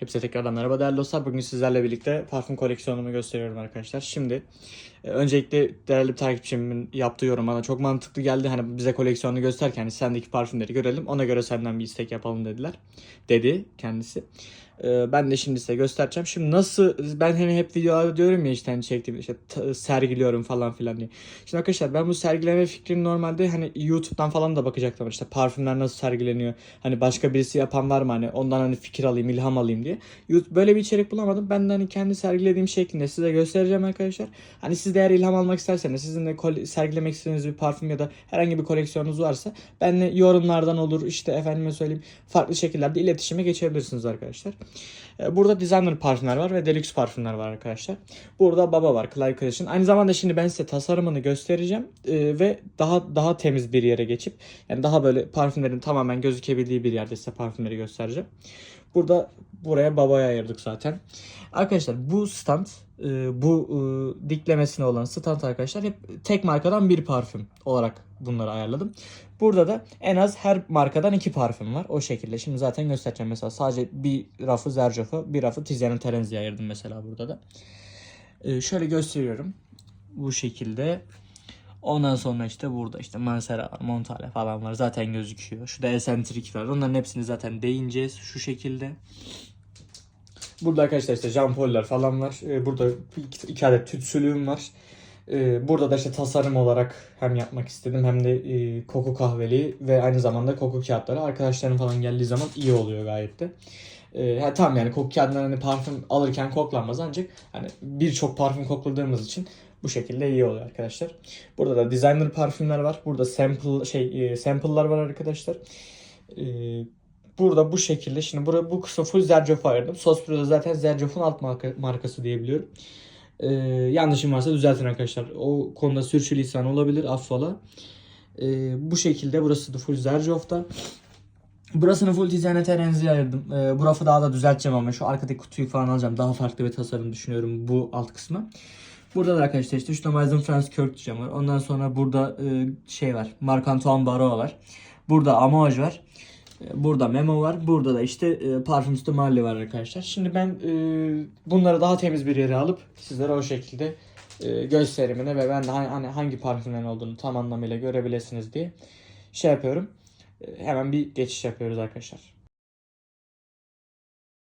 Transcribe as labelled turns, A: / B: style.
A: Hepsi tekrardan merhaba değerli dostlar. Bugün sizlerle birlikte parfüm koleksiyonumu gösteriyorum arkadaşlar. Şimdi e, öncelikle değerli bir takipçimin yaptığı yorum bana çok mantıklı geldi. Hani bize koleksiyonunu gösterken hani sendeki parfümleri görelim. Ona göre senden bir istek yapalım dediler. Dedi kendisi. E, Ben de şimdi size göstereceğim. Şimdi nasıl ben hani hep videolarda diyorum ya işte hani çektiğim işte t- sergiliyorum falan filan diye. Şimdi arkadaşlar ben bu sergileme fikrini normalde hani YouTube'dan falan da bakacaktım işte parfümler nasıl sergileniyor. Hani başka birisi yapan var mı hani ondan hani fikir alayım, ilham alayım diye. YouTube böyle bir içerik bulamadım. Ben de hani kendi sergilediğim şeklinde size göstereceğim arkadaşlar. Hani siz de eğer ilham almak isterseniz sizin de sergilemek istediğiniz bir parfüm ya da herhangi bir koleksiyonunuz varsa benle yorumlardan olur işte efendime söyleyeyim farklı şekillerde iletişime geçebilirsiniz arkadaşlar. Ee, Burada designer parfümler var ve deluxe parfümler var arkadaşlar. Burada baba var Clive Clash'ın. Aynı zamanda şimdi ben size tasarımını göstereceğim Ee, ve daha daha temiz bir yere geçip yani daha böyle parfümlerin tamamen gözükebildiği bir yerde size parfümleri göstereceğim. Burada buraya babaya ayırdık zaten. Arkadaşlar bu stand e, bu e, diklemesine olan stand arkadaşlar hep tek markadan bir parfüm olarak bunları ayarladım. Burada da en az her markadan iki parfüm var. O şekilde. Şimdi zaten göstereceğim mesela. Sadece bir rafı Zerjof'a, bir rafı Tiziano Terenzi'ye ayırdım mesela burada da. E, şöyle gösteriyorum. Bu şekilde. Ondan sonra işte burada işte Mansera var, Montale falan var. Zaten gözüküyor. Şu da Eccentric var. Onların hepsini zaten değineceğiz şu şekilde. Burada arkadaşlar işte Jean Paul'lar falan var. Ee, Burada iki, adet tütsülüğüm var. Ee, Burada da işte tasarım olarak hem yapmak istedim hem de e, koku kahveli ve aynı zamanda koku kağıtları arkadaşlarım falan geldiği zaman iyi oluyor gayet de. Ee, tamam yani koku kağıdından hani parfüm alırken koklanmaz ancak hani birçok parfüm kokladığımız için bu şekilde iyi oluyor arkadaşlar. Burada da designer parfümler var. Burada sample şey e, sample'lar var arkadaşlar. Ee, burada bu şekilde şimdi burada bu kısmı full Zerjof'a ayırdım. Sospira'da zaten Zerjof'un alt marka, markası diyebiliyorum. Ee, yanlışım varsa düzeltin arkadaşlar. O konuda sürçülisan olabilir affola. Ee, bu şekilde burası da full Zerjof'ta. Burasını full Tiziana Terenzi'ye ayırdım. Ee, bu rafı daha da düzelteceğim ama şu arkadaki kutuyu falan alacağım. Daha farklı bir tasarım düşünüyorum bu alt kısmı. Burada da arkadaşlar işte Stomaizen Franz Kurt diyeceğim var. Ondan sonra burada e, şey var. Marc Antoine Barreau var. Burada Amouage var. E, Burada Memo var. Burada da işte e, Parfums de Marley var arkadaşlar. Şimdi ben e, bunları daha temiz bir yere alıp sizlere o şekilde e, gösterimine ve ben de hani, hangi parfümlerin olduğunu tam anlamıyla görebilirsiniz diye şey yapıyorum. E, hemen bir geçiş yapıyoruz arkadaşlar.